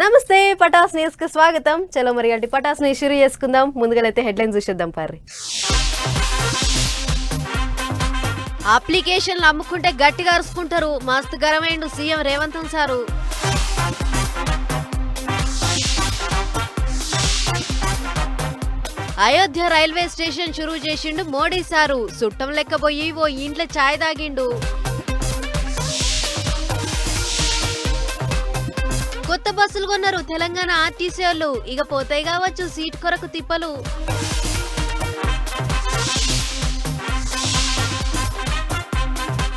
నమస్తే పటాస్ న్యూస్కు స్వాగతం. చలో మరి అంటే పటాస్ని షురు చేసుకుందాం. ముందుగానైతే హెడ్లైన్ చూసేద్దాం పారి అప్లికేషన్లు అమ్ముకుంటే గట్టిగా అరుచుకుంటారు. మస్తు గరమైండు CM Revanth sir. Ayodhya railway station షురూ చేసిండు మోడీ సారు. సుట్టం లెక్కపోయి ఓ ఇంట్లో ఛాయ్ తాగిండు. కొత్త బస్సులు కొన్నారు తెలంగాణ ఆర్టీసీ వాళ్ళు. ఇక పోతాయి కావచ్చు సీట్ కొరకు తిప్పలు.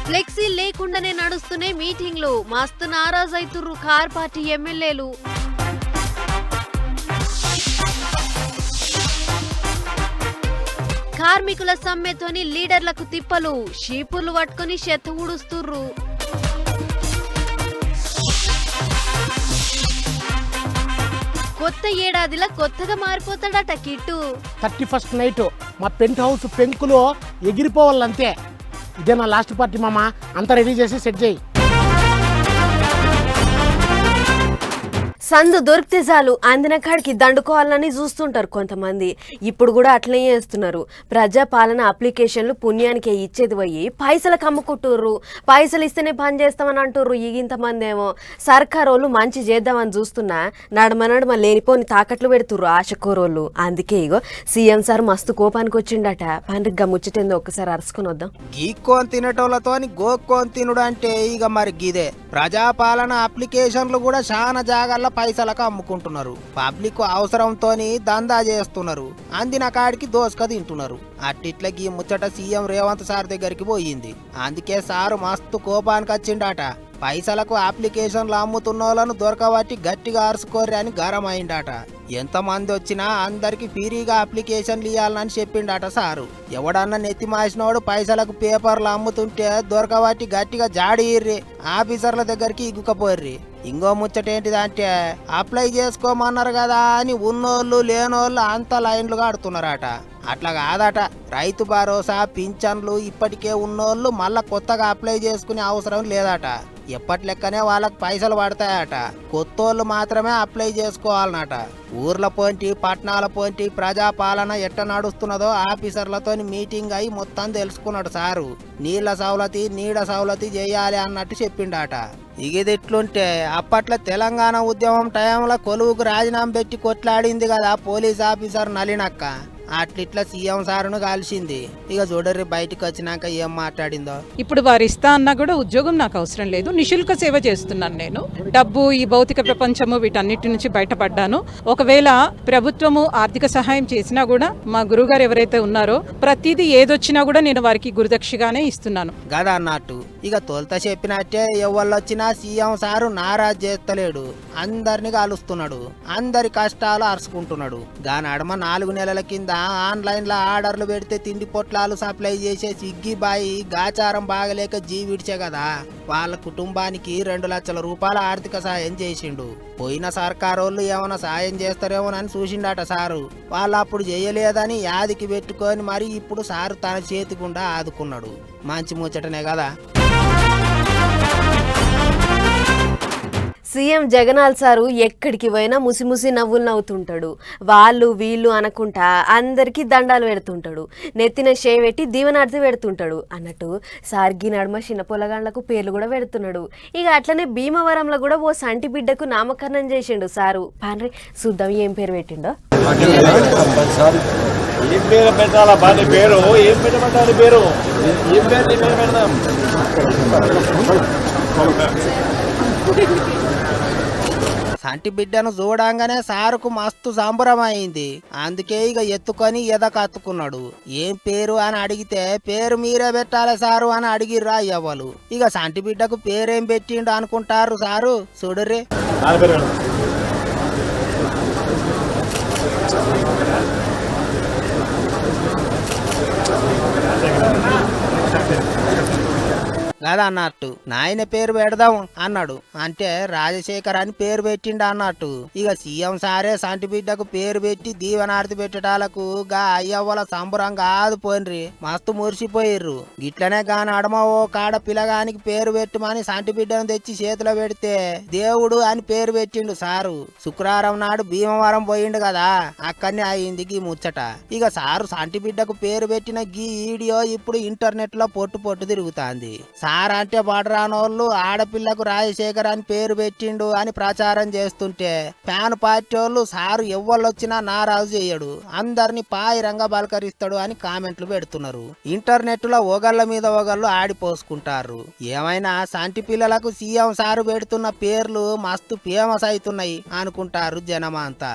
ఫ్లెక్సీ లేకుండానే నడుస్తున్నాయి మీటింగ్లు. మస్తు నారాజైతుర్రు కార్ పార్టీ ఎమ్మెల్యేలు. కార్మికుల సమ్మెతోని లీడర్లకు తిప్పలు. షీపుర్లు పట్టుకొని చెత్త ఊడుస్తుర్రు. కొత్త ఏడాదిలా కొత్తగా మారిపోతాడట కిట్టు. థర్టీ ఫస్ట్ నైట్ మా పెంట్ హౌస్ పెంకులో ఎగిరిపోవాలంతే. ఇదే నా లాస్ట్ పార్టీ మామ. అంతా రెడీ చేసి సెట్ చేయి. సందు దొరికితే చాలు అందిన కాడికి దండుకోవాలని చూస్తుంటారు కొంతమంది. ఇప్పుడు కూడా అట్లనే చేస్తున్నారు. ప్రజాపాలన అప్లికేషన్లు పుణ్యానికి ఇచ్చేది పోయి పైసలకు అమ్ముకుంటుర్రు. పైసలు ఇస్తేనే పని చేస్తామని అంటుర్రు ఇంతమంది ఏమో సర్కారోళ్ళు మంచి చేద్దామని చూస్తున్నా నడమ నడమ లేనిపోని తాకట్లు పెడుతుర్రు ఆశకోరోళ్ళు. అందుకే ఇగో సీఎం సార్ మస్తు కోపానికి వచ్చిండట. పండుగ ముచ్చటేందో ఒక్కసారి అరుచుకొని వద్దాం. గీక్కోని తినేటోళ్ళతోని గోక్కోని తినుడు అంటే ఇక మరి గిదే. ప్రజాపాలన అప్లికేషన్లు కూడా చాలా జాగాల్లో పైసలకు అమ్ముకుంటున్నారు. పబ్లిక్ అవసరంతోని దందా చేస్తున్నారు. అందిన కాడికి దోసుక తింటున్నారు. అట్టిట్ల గీ ముచ్చట సీఎం రేవంత్ సార్ దగ్గరికి పోయింది. అందుకే సారు మస్తు కోపానికి వచ్చిండట. పైసలకు అప్లికేషన్లు అమ్ముతున్న వాళ్ళను దొరకబట్టి గట్టిగా అరుసుకోర్రి అని గరం ఎంతమంది వచ్చినా అందరికి ఫ్రీగా అప్లికేషన్లు ఇవ్వాలని చెప్పిండట సారు. ఎవడన్నా నెత్తి మాసినోడు పైసలకు పేపర్లు అమ్ముతుంటే దొరకబట్టి గట్టిగా జాడీర్రి ఆఫీసర్ల దగ్గరికి ఇగుకపోర్రి. ఇంకో ముచ్చటేంటిదంటే అప్లై చేసుకోమన్నారు కదా అని ఉన్నోళ్ళు లేనోళ్ళు అంత లైన్లు కడుతున్నారట. అట్లా కాదట. రైతు భరోసా పింఛన్లు ఇప్పటికే ఉన్నోళ్ళు మళ్ళా కొత్తగా అప్లై చేసుకునే అవసరం లేదట. ఎప్పటి లెక్కనే వాళ్ళకి పైసలు పడతాయట. కొత్తోళ్ళు మాత్రమే అప్లై చేసుకోవాలన్నట. ఊర్ల పోంటి పట్టణాల పోంటి ప్రజాపాలన ఎట్ట నడుస్తున్నదో ఆఫీసర్లతో మీటింగ్ అయి మొత్తం తెలుసుకున్నాడు సారు. నీళ్ళ సవలతి నీడ సవలతి చేయాలి అన్నట్టు చెప్పిండట. ఇగిది ఇట్లుంటే అప్పట్లో తెలంగాణ ఉద్యమం టైంలో కొలువుకు రాజీనామా పెట్టి కొట్లాడింది కదా పోలీస్ ఆఫీసర్ నలినక్క అట్లిట్లా సీఎం సారును కలిసింది ఇక చూడర్రి బయటికి వచ్చినాక ఏం మాట్లాడిందో. ఇప్పుడు వారు ఇస్తా అన్నా కూడా ఉద్యోగం నాకు అవసరం లేదు నిశుల్క సేవ చేస్తున్నాను నేను. డబ్బు ఈ భౌతిక ప్రపంచము వీటన్నిటి నుంచి బయటపడ్డాను. ఒకవేళ ప్రభుత్వము ఆర్థిక సహాయం చేసినా కూడా మా గురుగారు ఎవరైతే ఉన్నారో ప్రతిదీ ఏదొచ్చినా కూడా నేను వారికి గురుదక్షిగానే ఇస్తున్నాను. గదా అన్నట్టు. ఇక తొలుత చెప్పినట్టే ఎవళ్ళొచ్చినా సీఎం సారు నారాజ్ చేస్తలేడు. అందరిని కలుస్తున్నాడు. అందరి కష్టాలు అరుచుకుంటున్నాడు. దాని అడమ నాలుగు నెలల కింద ఆన్లైన్లో ఆర్డర్లు పెడితే తిండి పొట్లాలు సప్లై చేసే స్విగ్గీ బాయి గాచారం బాగలేక జీవిడిచే కదా. వాళ్ళ కుటుంబానికి రెండు లక్షల రూపాయల ఆర్థిక సాయం చేసిండు. పోయిన సర్కారోళ్ళు ఏమైనా సాయం చేస్తారేమోనని చూసిండట సారు. వాళ్ళు అప్పుడు చేయలేదని యాదికి పెట్టుకొని మరి ఇప్పుడు సారు తన చేతి గుండా ఆదుకున్నాడు. మంచి ముచ్చటనే కదా. సీఎం జగనాల్ సారు ఎక్కడికి పోయినా ముసిముసి నవ్వులు నవ్వుతుంటాడు. వాళ్ళు వీళ్ళు అనకుంటా అందరికీ దండాలు పెడుతుంటాడు. నెత్తిన షే పెట్టి దీవెనార్తి పెడుతుంటాడు. అన్నట్టు సార్గి నడుమ చిన్న పొలగాండ్లకు పేర్లు కూడా పెడుతున్నాడు. ఇక అట్లనే భీమవరంలో కూడా ఓ సంటి బిడ్డకు నామకరణం చేసిండు సారు. పాన్రి చూద్దాం ఏం పేరు పెట్టిండో. ఏం పేరు పెట్టాలా? పేరు? ఏం పెట్టమంటారు పేరు? ఏం పేరు పెడదాం? సంటి బిడ్డను చూడంగానే సారుకు మస్తు సంబరమైంది. అందుకే ఇక ఎత్తుకొని ఎద కత్తుకున్నాడు ఏం పేరు అని అడిగితే పేరు మీరే పెట్టాలి సారు అని అడిగిర్రా ఎవ్వలు ఇక సంటి బిడ్డకు పేరేం పెట్టిండు అనుకుంటారు సారు? చూడరే నా కదా అన్నట్టు నాయన పేరు పెడదాం అన్నాడు. అంటే రాజశేఖర్ అని పేరు పెట్టిండు అన్నట్టు. ఇక సీఎం సారే సంటి బిడ్డకు పేరు పెట్టి దీవనార్తి పెట్టడాలకు గా అయ్యవ్వల సంబరం కాదు పోన్రి మస్తు మురిసిపోయిర్రు. గిట్లనే గాని అడమవో ఓ కాడ పిల్లగానికి పేరు పెట్టమని సంటి బిడ్డను తెచ్చి చేతిలో పెడితే దేవుడు అని పేరు పెట్టిండు సారు. శుక్రవారం నాడు భీమవరం పోయిండు కదా. అక్కడనే అయింది గీ ముచ్చట. ఇక సారు సంటి బిడ్డకు పేరు పెట్టిన గీ వీడియో ఇప్పుడు ఇంటర్నెట్లో పొట్టు పొట్టు తిరుగుతాంది. సార్ ఆరంటే బడరానోళ్ళు ఆడపిల్లకు రాజశేఖర్ అని పేరు పెట్టిండు అని ప్రచారం చేస్తుంటే ఫ్యాన్ పార్టీ వాళ్ళు సారు ఎవ్వళ్ళొచ్చినా నారాజు చేయడు. అందరిని పాయిరంగా బలకరిస్తాడు అని కామెంట్లు పెడుతున్నారు. ఇంటర్నెట్లో ఒకళ్ళ మీద ఒకళ్ళు ఆడిపోసుకుంటారు. ఏమైనా సంటి పిల్లలకు సీఎం సారు పెడుతున్న పేర్లు మస్తు ఫేమస్ అవుతున్నాయి అనుకుంటారు జనమంతా.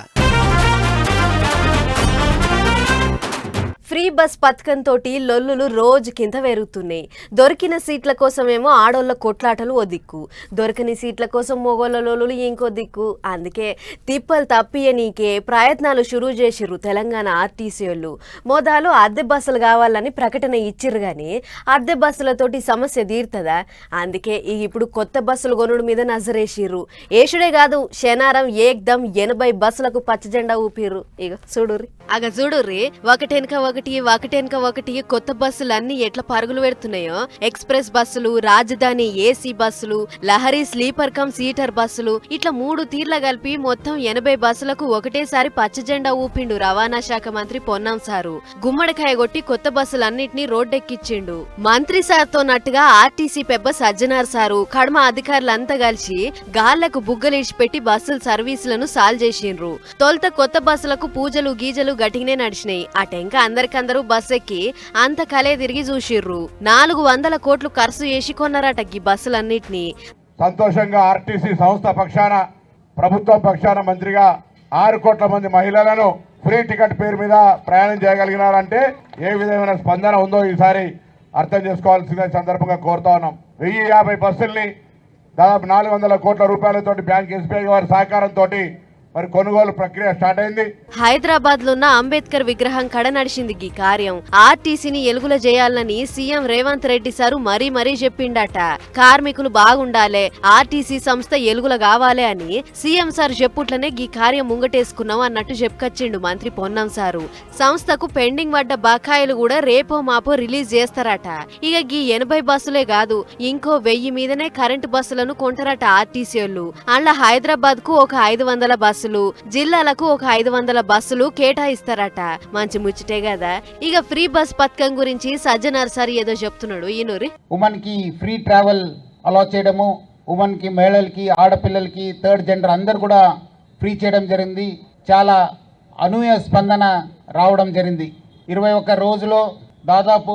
ఫ్రీ బస్ పథకంతో తోటి లొల్లులు రోజు కింద పెరుగుతున్నాయి దొరికిన సీట్ల కోసమేమో ఆడోళ్ళ కొట్లాటలు ఓ దిక్కు. దొరకని సీట్ల కోసం మొగోళ్ళ లొల్లులు ఇంకో దిక్కు. అందుకే తిప్పలు తప్పియనీకే ప్రయత్నాలు షురూ చేసిర్రు తెలంగాణ ఆర్టీసీ వాళ్ళు మోదాలు అద్దె బస్సులు కావాలని ప్రకటన ఇచ్చిర్రు కానీ అద్దె బస్సులతోటి సమస్య తీరుతుందా? అందుకే ఇప్పుడు కొత్త బస్సులు కొనుడు మీద నజరేసిర్రు. ఏషుడే కాదు శనారం ఏక్దం ఎనభై బస్సులకు పచ్చజెండా ఊపిర్రు. ఇక చూడుర్రి. అగ చూడుర్రి ఒకటెనక ఒకటి ఒకటెనక ఒకటి కొత్త బస్సులు అన్ని ఎట్లా పరుగులు పెడుతున్నాయో? ఎక్స్ప్రెస్ బస్సులు రాజధాని ఏసీ బస్సులు లహరి స్లీపర్ కమ్ సీటర్ బస్సులు ఇట్లా మూడు తీర్ల కలిపి మొత్తం ఎనభై బస్సులకు ఒకటేసారి పచ్చ జెండా ఊపిండు రవాణా శాఖ మంత్రి పొన్నం సారు. గుమ్మడికాయ కొట్టి కొత్త బస్సులన్నిటినీ రోడ్డెక్కిచ్చిండు. మంత్రి సార్తో నట్టుగా ఆర్టీసీ పెబ్బ సజ్జనార్ సారు కడమ అధికారులంతా కలిసి గాళ్ళకు బుగ్గలిడిచిపెట్టి బస్సుల సర్వీసులను సాల్ చేసిండ్రు. తొలుత కొత్త బస్సులకు పూజలు గీజలు గట్టిగానే నడిచినాయి. ఆ టెంక అందరికందరూ బస్ ఎక్కి అంత కలే తిరిగి చూసిర్రు. నాలుగు వందల కోట్లు ఖర్చు చేసి కొన్నారట ఈ బస్సులన్నిటినీ. సంతోషంగా ఆర్టీసీ సంస్థ పక్షాన ప్రభుత్వం పక్షాన మంత్రిగా ఆరు కోట్ల మంది మహిళలను ఫ్రీ టికెట్ పేరు మీద ప్రయాణం చేయగలిగినారంటే ఏ విధమైన స్పందన ఉందో ఈసారి అర్థం చేసుకోవాల్సిన సందర్భంగా కోరుతా ఉన్నాం. వెయ్యి యాభై బస్సుల్ని దాదాపు నాలుగు వందల కోట్ల రూపాయలతోటి బ్యాంక్ ఎస్బీఐ వారి సహకారంతో మరి కొనుగోలు ప్రక్రియ స్టార్ట్ అయింది. హైదరాబాద్లో ఉన్న అంబేద్కర్ విగ్రహం కడ నడిచింది ఈ కార్యం. ఆర్టీసీని ఎలుగుల చేయాలని సీఎం రేవంత్ రెడ్డి సారు మరీ మరీ చెప్పిండట. కార్మికులు బాగుండాలే ఆర్టీసీ సంస్థ ఎలుగుల కావాలే అని సీఎం సార్ చెప్పుట్లనే ఈ కార్యం ముంగటేసుకున్నాం అన్నట్టు చెప్పుకొచ్చిండు మంత్రి పొన్నం సారు. సంస్థకు పెండింగ్ పడ్డ బకాయిలు కూడా రేపో మాపో రిలీజ్ చేస్తారట. ఇక గీ ఎనభై బస్సులే కాదు ఇంకో వెయ్యి మీదనే కరెంటు బస్సులను కొంటారట ఆర్టీసీ వాళ్ళు అలా హైదరాబాద్కు ఒక ఐదు వందల బస్సు బస్సులు. జిల్లాలకు ఒక ఐదు వందల బస్సులు కేటాయిస్తారట. మంచి ముచ్చటే కదా ఇక ఫ్రీ బస్ పథకం గురించి సజ్జనార్ సార్ ఏదో చెప్తున్నాడు. ఈనూరి ఉమెన్కి ఫ్రీ ట్రావెల్ అలా చేయడము ఉమెన్కి మహిళలకి ఆడపిల్లలకి థర్డ్ జెండర్ అందరు కూడా ఫ్రీ చేయడం జరిగింది. చాలా అనూహ్య స్పందన రావడం జరిగింది. ఇరవై ఒక్క రోజులో దాదాపు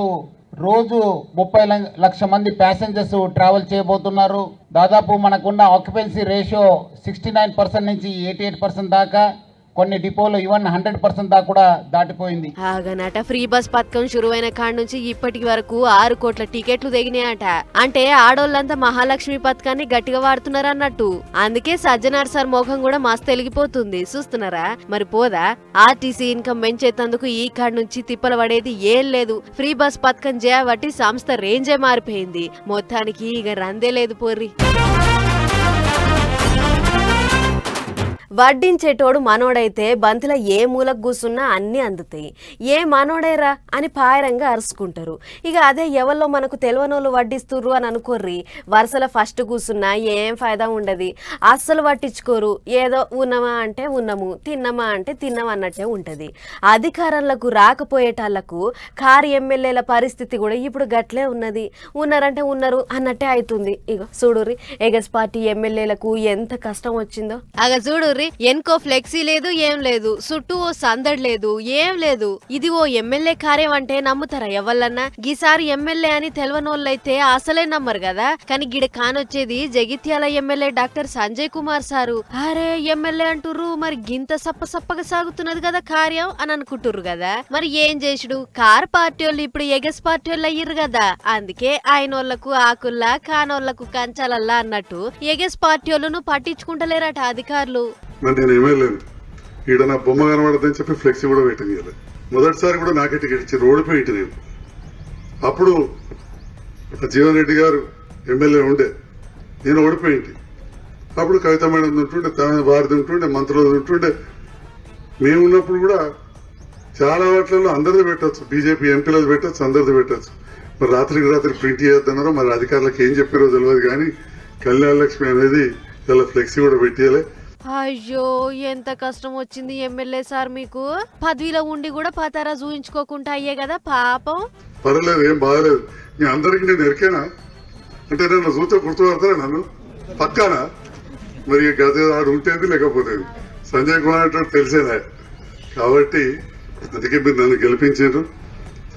రోజు ముప్పై ల- లక్ష మంది ప్యాసింజర్స్ ట్రావెల్ చేయబోతున్నారు. దాదాపు మనకున్న occupancy ratio sixty nine percent నుంచి ఎయిటీ ఎయిట్ పర్సెంట్ దాకా. కొన్ని డిపోలు ఈవెన్ హండ్రెడ్ పర్సెంట్ దాకా కూడా దాటిపోయింది. ఆగనట ఫ్రీ బస్ పథకం శురువైన కాడ నుంచి ఇప్పటి వరకు ఆరు కోట్ల టికెట్లు దిగినాయట అంటే ఆడోళ్ళంతా మహాలక్ష్మి పథకాన్ని గట్టిగా వాడుతున్నారు అన్నట్టు అందుకే సజ్జనార్ సార్ మోఖం కూడా మస్తు వెలిగిపోతుంది చూస్తున్నారా? మరి పోదా? ఆర్టీసీ ఇన్కమ్ పెంచేతందుకు ఈ కాడ నుంచి తిప్పలు పడేది ఏం లేదు. ఫ్రీ బస్ పథకం చేయబట్టి సంస్థ రేంజే మారిపోయింది. మొత్తానికి ఇక రందే లేదు పోర్రి. వడ్డించేటోడు మనోడైతే బంతిలో ఏ మూలకు కూసున్నా అన్నీ అందుతాయి. ఏ మనోడైరా అని పాయరంగా అరుచుకుంటారు. ఇక అదే ఎవరిలో మనకు తెలివనోళ్ళు వడ్డిస్తుర్రు అని అనుకోర్రి. వరుసలో ఫస్ట్ కూసున్నా ఏం ఫైదా ఉండదు. అస్సలు పట్టించుకోరు ఏదో ఉన్నామా అంటే ఉన్నాము తిన్నామా అంటే తిన్నాం అన్నట్టే ఉంటుంది. అధికారంలోకి రాకపోయేటాళ్ళకు కారు ఎమ్మెల్యేల పరిస్థితి కూడా ఇప్పుడు గట్లే ఉన్నది. ఉన్నారంటే ఉన్నారు అన్నట్టే అవుతుంది ఇక చూడుర్రి ఎగస్ పార్టీ ఎమ్మెల్యేలకు ఎంత కష్టం వచ్చిందో. అగ చూడుర్రి ఎన్కో ఫ్లెక్సీ లేదు ఏం లేదు. చుట్టూ ఓ సందడి లేదు ఏం లేదు. ఇది ఓ ఎమ్మెల్యే కార్యం అంటే నమ్ముతారా ఎవళ్ళన్నా గీసారి ఎమ్మెల్యే అని తెలవనోళ్ళైతే అసలే నమ్మరు కదా. కానీ గిడ కానొచ్చేది Jagtial MLA doctor Sanjay Kumar sir. అరే ఎమ్మెల్యే అంటుర్రు మరి గింత సప్ప సప్పగా సాగుతున్నది కదా కార్యం అని అనుకుంటుర్రు కదా. మరి ఏం చేసుడు? కార్ పార్టీ వాళ్ళు ఇప్పుడు ఎగస్ పార్టీ వాళ్ళు అయ్యారు కదా. అందుకే ఆయన వాళ్ళకు ఆకుల్లా కానోళ్ళకు కంచాలల్లా అన్నట్టు ఎగస్ పార్టీ వాళ్ళను పట్టించుకుంటలేరట అధికారులు. మరి నేను లేను. ఈడ నా బొమ్మ కనబడదని చెప్పి ఫ్లెక్సీ కూడా పెట్టింది మొదటిసారి కూడా నాకే టికెట్ ఇచ్చి రోడ్డుపై ఇటు నేను. అప్పుడు జీవన్ రెడ్డి గారు ఎమ్మెల్యే ఉండే. నేను ఓడిపోయింది అప్పుడు కవిత మేడం ఉంటుండే తన భారతి ఉంటుండే మంత్రులు ఉంటుండే మేము ఉన్నప్పుడు కూడా చాలా వాటిలలో అందరిది పెట్టచ్చు. బీజేపీ ఎంపీలది పెట్టచ్చు అందరిది పెట్టచ్చు. మరి రాత్రికి రాత్రి ప్రింట్ చేయొద్దన్నారో మరి అధికారులకు ఏం చెప్పారో తెలియదు కానీ కళ్యాణ లక్ష్మి అనేది ఇలా ఫ్లెక్సీ కూడా పెట్టేయాలి. అయ్యో ఎంత కష్టం వచ్చింది ఎమ్మెల్యే సార్ మీకు. పదవిలో ఉండి కూడా పతారా చూయించుకోకుండా అయ్యే కదా పాపం. పర్లేదు ఏం బాగలేదు. మీ అందరికి నేను ఎరికేనా? అంటే నన్ను చూస్తే గుర్తుపడతారా నన్ను? పక్కానా? మరి గత ఆడు ఉంటేది లేకపోతేది సంజయ్ కుమార్ అంటే తెలిసేదా. కాబట్టి అందుకే మీరు నన్ను గెలిపించారు.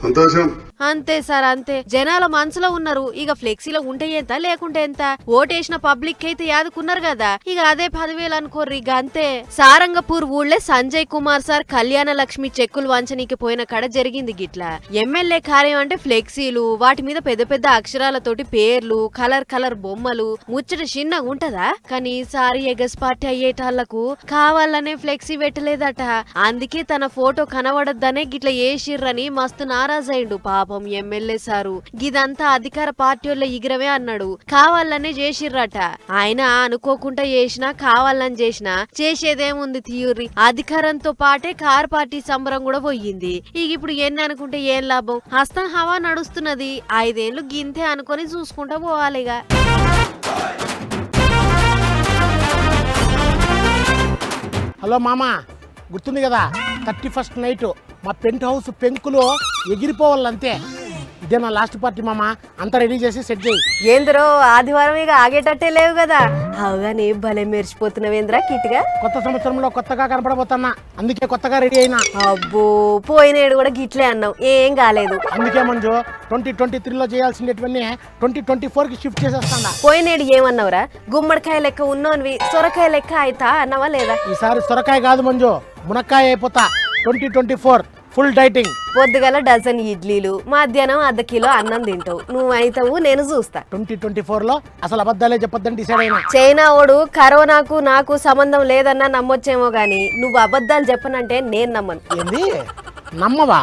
సంతోషం. అంతే సార్ అంతే. జనాల మనసులో ఉన్నారు. ఇక ఫ్లెక్సీలో ఉంటే ఎంత లేకుంటే ఎంత? ఓటేసిన పబ్లిక్ అయితే యాదుకున్నారు కదా. ఇక అదే పదివేలు అనుకోర్రి ఇక అంతే. సారంగపూర్ ఊళ్ళే సంజయ్ కుమార్ సార్ కళ్యాణ లక్ష్మి చెక్కులు వంచనీకి పోయిన కడ జరిగింది గిట్లా. ఎమ్మెల్యే కార్యం అంటే ఫ్లెక్సీలు వాటి మీద పెద్ద పెద్ద అక్షరాలతోటి పేర్లు కలర్ కలర్ బొమ్మలు. ముచ్చట చిన్నగా ఉంటదా? కానీ సారి ఎగస్ పార్టీ అయ్యేటాళ్ళకు కావాలనే ఫ్లెక్సీ పెట్టలేదట. అందుకే తన ఫోటో కనబడద్దనే గిట్ల ఏషిర్రని మస్తు నారాజైండు పాపం. MLA sir. గిదంతా అధికార పార్టీ ఎగిరవే ఇగిరవే అన్నాడు. కావాలనే చేసిర్రట. ఆయన అనుకోకుండా చేసినా కావాలని చేసినా చేసేదేముంది తీయుర్రి అధికారంతో పాటే కార్ పార్టీ సంబరం కూడా పోయింది. ఇక ఇప్పుడు ఎన్ని అనుకుంటే ఏం లాభం? హస్తం హవా నడుస్తున్నది. ఐదేళ్ళు గింతే అనుకొని చూసుకుంటా పోవాలిగా. హలో మామ గుర్తుంది కదా? Thirty first night. మా పెంట్ హౌస్ పెంకులు ఎగిరిపోవాలంతే. ఇదే నా లాస్ట్ పార్టీ మామ. అంతా రెడీ చేసి సెట్ చేయి. ఏందిరో ఆదివారం ఇక ఆగేటట్టే లేవు కదా. అవగానే భలే మెరిచిపోతున్నావేంద్రా కిట్గా కొత్త సంవత్సరంలో కొత్తగా కనపడబోతున్నా. అందుకే కొత్తగా రెడీ అయినా. అబ్బో పోయినేడు కూడా గిట్లే అన్నావు. ఏం కాలేదు. అందుకే మంజు ట్వంటీ ట్వంటీ త్రీలో చేయాల్సిండేటివన్నీ ట్వంటీ ట్వంటీ ఫోర్కి షిఫ్ట్ చేసేస్తాడా. పోయినేడు ఏమన్నావురా? గుమ్మడికాయ లెక్క ఉన్నోన్వి సొరకాయ లెక్క అయితా అన్నావా లేదా? ఈసారి సొరకాయ కాదు మంజు మునక్కాయ అయిపోతా. Twenty twenty four full dieting పొద్దుగల డజన్ ఇడ్లీలు మధ్యాహ్నం అర్ధ కిలో అన్నం తింటావు. నువ్వు అయితావు నేను చూస్తా. ట్వంటీ ట్వంటీ ఫోర్లో అసలు అబద్ధాలే చెప్పొద్దని డిసైడ్ అయినా. చైనా ఓడు కరోనాకు నాకు సంబంధం లేదన్నా నమ్మొచ్చేమో గాని నువ్వు అబద్ధాలు చెప్పనంటే నేను నమ్మను. ఏంది? నమ్మవా?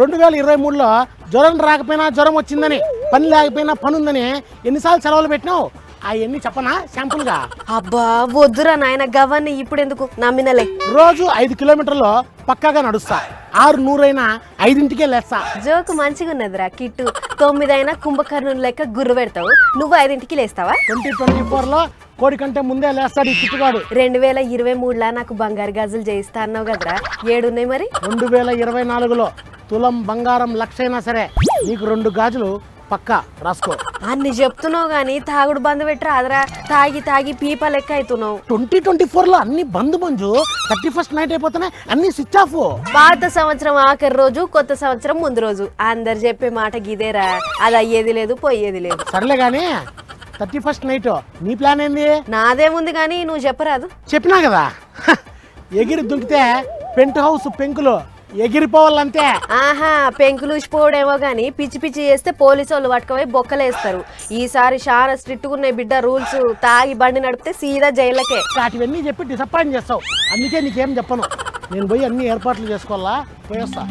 రెండు వేల ఇరవై మూడులో జ్వరం రాకపోయినా జ్వరం వచ్చిందని పని లేకపోయినా పని ఉందని ఎన్నిసార్లు సెలవులు పెట్టినావు? అవన్నీ చెప్పనా? శాంపుల్గా? అబ్బా వద్దురా నాయన గవ్వని ఇప్పుడెందుకు? నమ్మినలే. రోజు ఐదు కిలోమీటర్లు పక్కాగా నడుస్తా. ఆరు నూరైనా ఐదింటికే లేస్తా. జోకు మంచిగా ఉన్నదిరా కిట్టు. తొమ్మిదైనా కుంభకర్ణుని లెక్క గుర్రు పెడతావు. నువ్వు ఐదింటికి లేస్తావా? ట్వంటీ ట్వంటీ ఫోర్లో కోడి కంటే ముందే లేస్తాడు ఈ చిట్టుగాడు రెండు వేల ఇరవై మూడులా నాకు బంగారు గాజులు చేయిస్తా అన్నావు కదరా. ఏడున్నాయి మరి? రెండు వేల ఇరవై నాలుగులో తులం బంగారం లక్షైనా సరే. నీకు రెండు గాజులు పక్కా రాసుకో. అన్ని చెప్తున్నావు గాని తాగుడు బంద్ పెట్టరా అదరా తాగి తాగి పీప లెక్క అవుతున్నావు ట్వంటీ ట్వంటీ ఫోర్లో అన్ని బంద్ మంజు థర్టీ ఫస్ట్ నైట్ అయిపోతున్నాయి అన్ని స్విచ్ ఆఫ్. పాత సంవత్సరం ఆఖరి రోజు కొత్త సంవత్సరం ముందు రోజు. అందరు చెప్పే మాట గిదేరా అది అయ్యేది లేదు పోయేది లేదు. సర్లే కానీ థర్టీ ఫస్ట్ నైట్ నీ ప్లాన్ ఏంది? నాదేముంది కానీ నువ్వు చెప్పరాదు. చెప్పినా కదా? ఎగిరి దుంకితే పెంట్ హౌస్ పెంకులు ఎగిరిపోవాలంతే. ఆహా పెంకులు ఊసిపోవడేమో గాని పిచ్చి పిచ్చి చేస్తే పోలీసు వాళ్ళు పట్టుకపోయి బొక్కలేస్తారు. ఈసారి చాలా స్ట్రిక్ట్ ఉన్నాయి బిడ్డ రూల్స్ తాగి బండి నడిపితే సీదా జైళ్ళకే. వాటివన్నీ చెప్పి డిసప్పాయింట్ చేస్తావు. అందుకే నీకేం చెప్పను. నేను పోయి అన్ని ఏర్పాట్లు చేసుకోవాలా? పోయేస్తా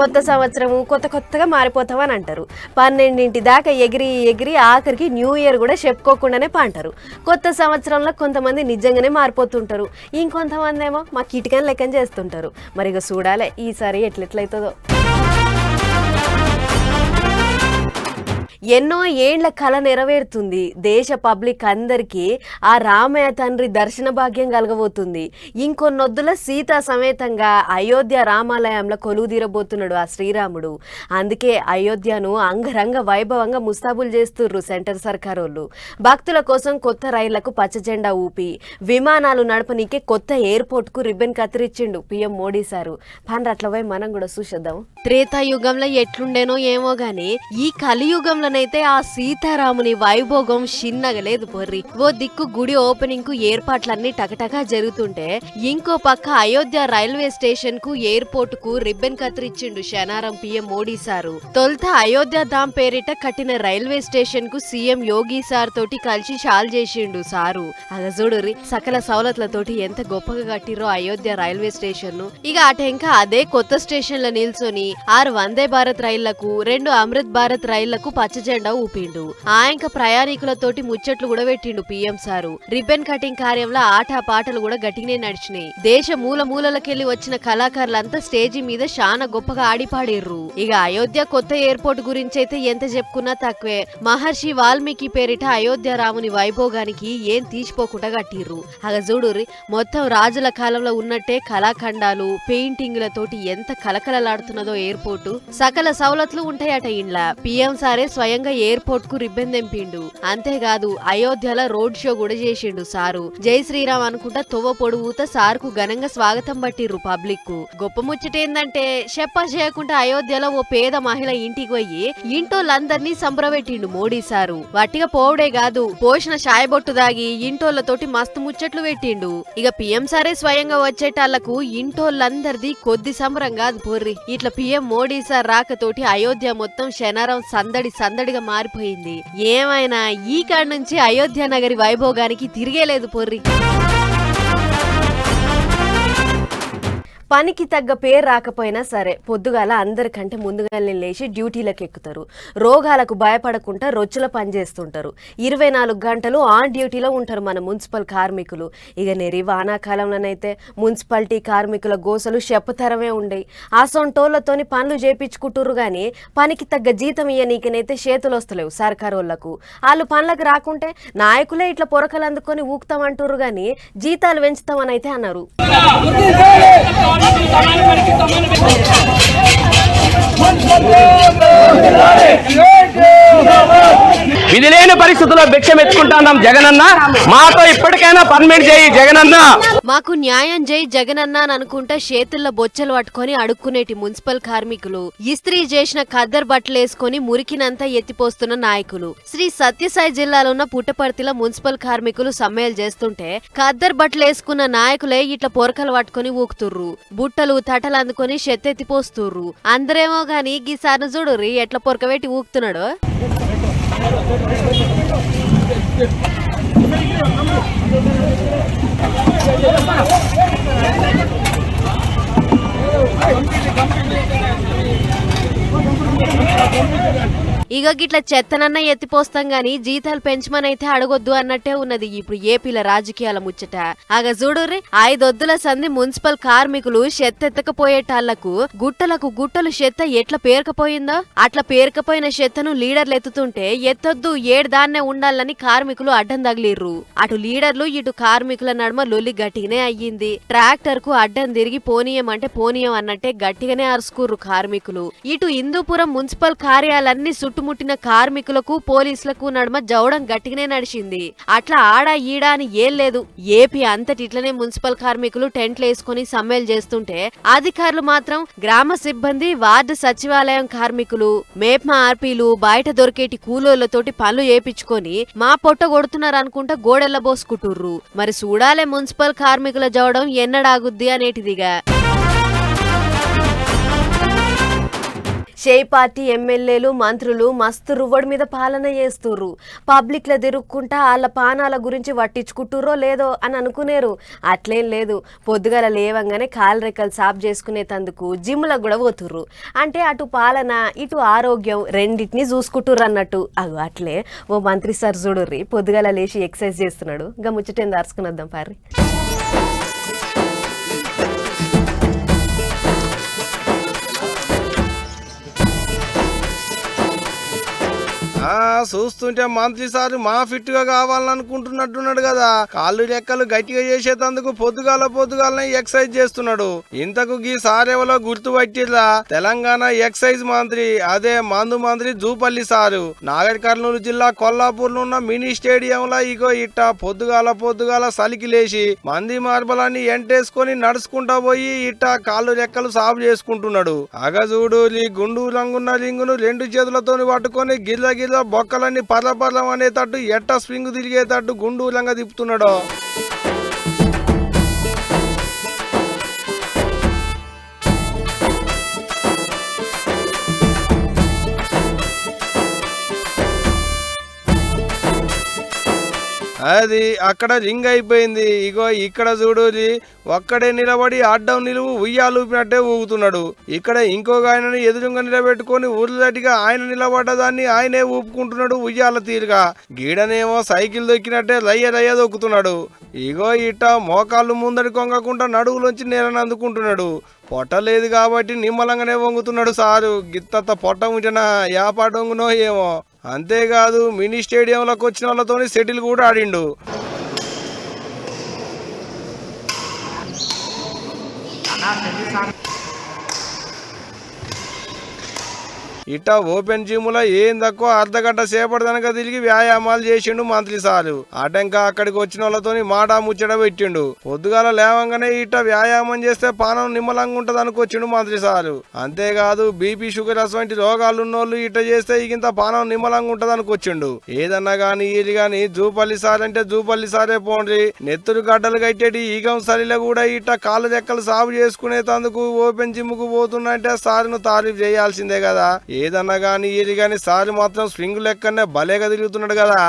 కొత్త సంవత్సరము కొత్త కొత్తగా మారిపోతామని అంటారు. పన్నెండింటి దాకా ఎగిరి ఎగిరి ఆఖరికి న్యూ ఇయర్ కూడా చెప్పుకోకుండానే పంటారు. కొత్త సంవత్సరంలో కొంతమంది నిజంగానే మారిపోతుంటారు. ఇంకొంతమంది ఏమో మా కిటికని లెక్కన చేస్తుంటారు. మరి ఇక చూడాలే ఈసారి ఎట్లెట్లయితుందో. ఎన్నో ఏండ్ల కళ నెరవేరుతుంది. దేశ పబ్లిక్ అందరికీ ఆ రామయ్య తండ్రి దర్శన భాగ్యం కలగబోతుంది. ఇంకొన్నొద్దుల సీత సమేతంగా అయోధ్య రామాలయంలో కొలువుదీరబోతున్నాడు ఆ శ్రీరాముడు. అందుకే అయోధ్యను అంగరంగ వైభవంగా ముస్తాబులు చేస్తుర్రు సెంటర్ సర్కార్ వాళ్ళు భక్తుల కోసం కొత్త రైళ్ళకు పచ్చజెండా ఊపి విమానాలు నడపనీకే కొత్త ఎయిర్పోర్ట్కు రిబ్బన్ కత్తిరించిండు పిఎం మోడీ సారు. పని అట్ల పోయి మనం కూడా చూసేద్దాం. త్రేతాయుగంలో ఎట్లుండేనో ఏమో గాని ఈ కలియుగంలోనైతే ఆ సీతారాముని వైభోగం చిన్నగా లేదు పొర్రి ఓ దిక్కు గుడి ఓపెనింగ్కు ఏర్పాట్లన్నీ టకటకా జరుగుతుంటే ఇంకో పక్క అయోధ్య రైల్వే స్టేషన్కు ఎయిర్పోర్ట్కు రిబ్బన్ కత్తిరిచ్చిండు శనారం పిఎం మోడీ సారు. తొలుత అయోధ్య ధామ్ పేరిట కట్టిన రైల్వే స్టేషన్కు సీఎం యోగి సార్ తోటి కలిసి షాల్ చేసిండు సారు. అగ చూడుర్రి సకల సవలతులతోటి ఎంత గొప్పగా కట్టిరో అయోధ్య రైల్వే స్టేషన్ను ఇక ఇంకా అదే కొత్త స్టేషన్లో నిల్చొని ఆరు వందే భారత్ రైళ్ళకు రెండు అమృత్ భారత్ రైళ్ళకు పచ్చ జెండా ఊపిండు. ఆయంక ప్రయాణికులతోటి ముచ్చట్లు కూడా పెట్టిండు పీఎం సారు. రిబ్బన్ కటింగ్ కార్యంలో ఆట పాటలు కూడా గట్టిగానే నడిచినాయి. దేశ మూల మూలలకెళ్ళి వచ్చిన కళాకారులంతా స్టేజి మీద చాలా గొప్పగా ఆడిపాడేర్రు. ఇక అయోధ్య కొత్త ఎయిర్పోర్ట్ గురించి అయితే ఎంత చెప్పుకున్నా తక్కువే. మహర్షి వాల్మీకి పేరిట అయోధ్య రాముని వైభోగానికి ఏం తీసిపోకుండా కట్టిర్రు. అగ చూడుర్రి మొత్తం రాజుల కాలంలో ఉన్నట్టే కళాఖండాలు పెయింటింగ్లతోటి ఎంత కలకలలాడుతున్నదో ఎయిర్పోర్టు. సకల సవలతులు ఉంటాయట ఇండ్ల. పిఎం సారే స్వయంగా ఎయిర్పోర్ట్కు రిబ్బన్ తెంపిండు. అంతేకాదు అయోధ్యలో రోడ్ షో కూడా చేసిండు సారు. జై శ్రీరామ్ అనుకుంటా తొవ్వ పొడుగుత సార్కు ఘనంగా స్వాగతం పట్టిర్రు పబ్లిక్కు గొప్ప ముచ్చటేందంటే చెప్ప చేయకుండా అయోధ్యలో ఓ పేద మహిళ ఇంటికి పోయి ఇంటోళ్ళందరినీ సంబరపెట్టిండు మోడీ సారు. వట్టిగా పోవడే కాదు పోషణ షాయబొట్టు దాగి ఇంటోళ్ళతోటి మస్తు ముచ్చట్లు పెట్టిండు. ఇక పిఎం సారే స్వయంగా వచ్చేటాళ్ళకు ఇంటోళ్ళందరిది కొద్ది సంబరం కాదు బొర్రి ఇట్లా పిఎం మోడీ సార్ రాకతోటి అయోధ్య మొత్తం శనారం సందడి సందడిగా మారిపోయింది. ఏమైనా ఈ కాడ నుంచి అయోధ్య నగరి వైభోగానికి తిరిగేలేదు పొర్రి. పనికి తగ్గ పేరు రాకపోయినా సరే పొద్దుగాల అందరికంటే ముందుగానే లేచి డ్యూటీలకు ఎక్కుతారు. రోగాలకు భయపడకుండా రొచ్చుల పని చేస్తుంటారు. ఇరవై నాలుగు గంటలు ఆన్ డ్యూటీలో ఉంటారు మన మున్సిపల్ కార్మికులు. ఇక నెరి వానాకాలంలోనైతే మున్సిపాలిటీ కార్మికుల గోసలు చెప్పతరమే ఉండేవి ఆ పనులు చేపించుకుంటుర్రు కానీ పనికి తగ్గ జీతం ఇయ్యనీకనైతే చేతులు వస్తలేవు సర్కారు వాళ్ళకు వాళ్ళు పనులకు రాకుంటే నాయకులే ఇట్లా పొరకలు అందుకొని ఊపుతామంటుర్రు కానీ జీతాలు పెంచుతామని అయితే అన్నారు. సమాన పనికి సమాన విధి లేని పరిస్థితుల్లో భిక్షం ఎత్తుకుంటాం జగనన్న. మాతో ఇప్పటికైనా పర్మిట్ చేయి జగనన్న. మాకు న్యాయం చేయి జగనన్న అని అనుకుంటా చేతుల్లో బొచ్చలు పట్టుకొని అడుక్కునేటి మున్సిపల్ కార్మికులు. ఇస్త్రీ చేసిన ఖద్దర్ బట్టలు వేసుకుని మురికినంతా ఎత్తిపోస్తున్న నాయకులు. శ్రీ సత్యసాయి జిల్లాలో ఉన్న పుట్టపర్తిలో మున్సిపల్ కార్మికులు సమ్మెలు చేస్తుంటే ఖద్దర్ బట్టలు వేసుకున్న నాయకులే ఇట్లా పొరకలు పట్టుకొని ఊకుతుర్రు. బుట్టలు తటలు అందుకొని షెత్తెత్తిపోస్తుర్రు. అందరేమో గాని గీసారిని చూడు రీ ఎట్లా పొరకబెట్టి ఊకుతున్నాడో. ఇక గిట్ల చెత్తనన్న ఎత్తిపోస్తాం గాని జీతాలు పెంచమనైతే అడగొద్దు అన్నట్టే ఉన్నది ఇప్పుడు ఏపీల రాజకీయాల ముచ్చట. ఆగ చూడుర్రి ఐదొద్దుల సంధి మున్సిపల్ కార్మికులు చెత్తెత్తకపోయేటాళ్ళకు గుట్టలకు గుట్టలు చెత్త ఎట్లా పేరకపోయిందో? అట్లా పేరకపోయిన చెత్తను లీడర్లు ఎత్తుతుంటే ఎత్తొద్దు ఏడు దాన్నే ఉండాలని కార్మికులు అడ్డం తగిలిర్రు. అటు లీడర్లు ఇటు కార్మికుల నడుమ లొల్లి గట్టిగానే అయ్యింది. ట్రాక్టర్కు అడ్డం తిరిగి పోనీయం అంటే పోనీయం అన్నట్టే గట్టిగానే అరుచుకుర్రు కార్మికులు. ఇటు హిందూపురం మున్సిపల్ కార్యాలన్నీ చుట్టుముట్టిన కార్మికులకు పోలీసులకు నడుమ జవడం గట్టిగానే నడిచింది. అట్లా ఆడ ఈడ అని ఏం లేదు. ఏపీ అంతటి ఇట్లనే మున్సిపల్ కార్మికులు టెంట్లు వేసుకుని సమ్మెలు చేస్తుంటే అధికారులు మాత్రం గ్రామ సిబ్బంది వార్డు సచివాలయం కార్మికులు మేప్మా ఆర్పీలు బయట దొరికేటి కూలోళ్ళతోటి పనులు చేపించుకొని మా పొట్ట కొడుతున్నారు అనుకుంటా బోసుకుంటుర్రు మరి చూడాలే మున్సిపల్ కార్మికుల జవడం ఎన్నడాగుద్ది అనేటిదిగా. షే పార్టీ ఎమ్మెల్యేలు మంత్రులు మస్తు రువ్వడి మీద పాలన చేస్తుర్రు. పబ్లిక్లో తిరుక్కుంటా వాళ్ళ పానాల గురించి పట్టించుకుంటుర్రో లేదో అని అనుకునేరు. అట్లేం లేదు. పొద్దుగల లేవంగానే కాలు రెక్కలు సాఫ్ చేసుకునేటందుకు జిమ్లకు కూడా పోతుర్రు. అంటే అటు పాలన ఇటు ఆరోగ్యం రెండింటిని చూసుకుంటుర్రు అన్నట్టు అవి అట్లే. ఓ మంత్రి సార్ చూడుర్రి పొద్దుగల లేచి ఎక్సర్సైజ్ చేస్తున్నాడు. ఇంకా ముచ్చటేం దార్చుకుని వద్దాం పారి చూస్తుంటే మంత్రి సార్ మా ఫిట్గా కావాలనుకుంటున్నట్టున్నాడు కదా. కాళ్ళు లెక్కలు గట్టిగా చేసేటందుకు పొద్దుగాల పొద్దుగాలనే ఎక్సైజ్ చేస్తున్నాడు. ఇంతకు గీ సారేవలో గుర్తుపట్టిరా తెలంగాణ ఎక్సైజ్ మంత్రి అదే మందు మంత్రి జూపల్లి సారు. నాగర్ కర్నూలు జిల్లా కొల్లాపూర్లో ఉన్న మినీ స్టేడియం లో ఇగో ఇట్ట పొద్దుగాల పొద్దుగాల సలికి లేచి మంది మార్బలాన్ని ఎంటేసుకొని నడుచుకుంటా పోయి ఇట్ట కాళ్ళు రెక్కలు సాగు చేసుకుంటున్నాడు. అగజూడు ఈ గుండు రంగున్న లింగును రెండు చేతులతో పట్టుకొని గిల్ల గిల్ల బొక్కలన్నీ పర్ల పర్లం అనేటట్టు ఎట్ట స్వింగ్ తిరిగేటట్టు గుండూలంగా తిప్పుతున్నాడు. అది అక్కడ రింగ్ అయిపోయింది. ఇగో ఇక్కడ చూడు ఒక్కడే నిలబడి అడ్డం నిలువు ఉయ్యాలూపినట్టే ఊగుతున్నాడు. ఇక్కడ ఇంకొక ఆయనని ఎదురుగా నిలబెట్టుకొని ఊర్లటిగా ఆయన నిలబడ్డదాన్ని ఆయనే ఊపుకుంటున్నాడు ఉయ్యాల తీరుగా. గీడనేమో సైకిల్ దొక్కినట్టే లయ్య లయ్య దొక్కుతున్నాడు. ఇగో ఇట్ట మోకాళ్ళు ముందడి కొంగకుండా నడువులోంచి నేలని అందుకుంటున్నాడు. పొట్ట లేదు కాబట్టి నిమ్మలంగానే వంగుతున్నాడు సారు. గిత్తంత పొట్ట ఉంటేనా యాపాట వంగునో ఏమో. అంతేకాదు మినీ స్టేడియంలోకి వచ్చిన వాళ్ళతో సెటిల్ కూడా ఆడిండు. ఇట్ట ఓపెన్ జిమ్లో ఏం తక్కువ అర్ధగంట సేపటి దనక తిరిగి వ్యాయామాలు చేసిండు మంత్రి సారు. అటంక అక్కడికి వచ్చిన వాళ్ళతోని మాట ముచ్చట పెట్టిండు. పొద్దుగాల లేవంగానే ఇట్ట వ్యాయామం చేస్తే పానం నిమ్మలంగా ఉంటది అనుకొచ్చిండు మంత్రి సారు. అంతేకాదు బీపీ షుగర్ అటువంటి రోగాలు ఉన్నోళ్ళు ఇట్ట చేస్తే ఇగింత పానం నిమ్మలంగా ఉంటది అనుకొచ్చిండు ఏదన్నా గాని ఇది గాని జూపల్లి సార్ అంటే జూపల్లి సారే పోండ్రి. నెత్తురు గడ్డలు కట్టేటి ఈగం సరిలో కూడా ఇట్ట కాళ్ళు రెక్కలు సాగు చేసుకునే తందుకు ఓపెన్ జిమ్కు పోతున్నంటే సార్ను తారీఫ్ చేయాల్సిందే కదా. ఏదన్నా కానీ ఇది కానీ సార్ మాత్రం స్వింగ్ లెక్కనే భలేగా తిరుగుతున్నాడు కదా.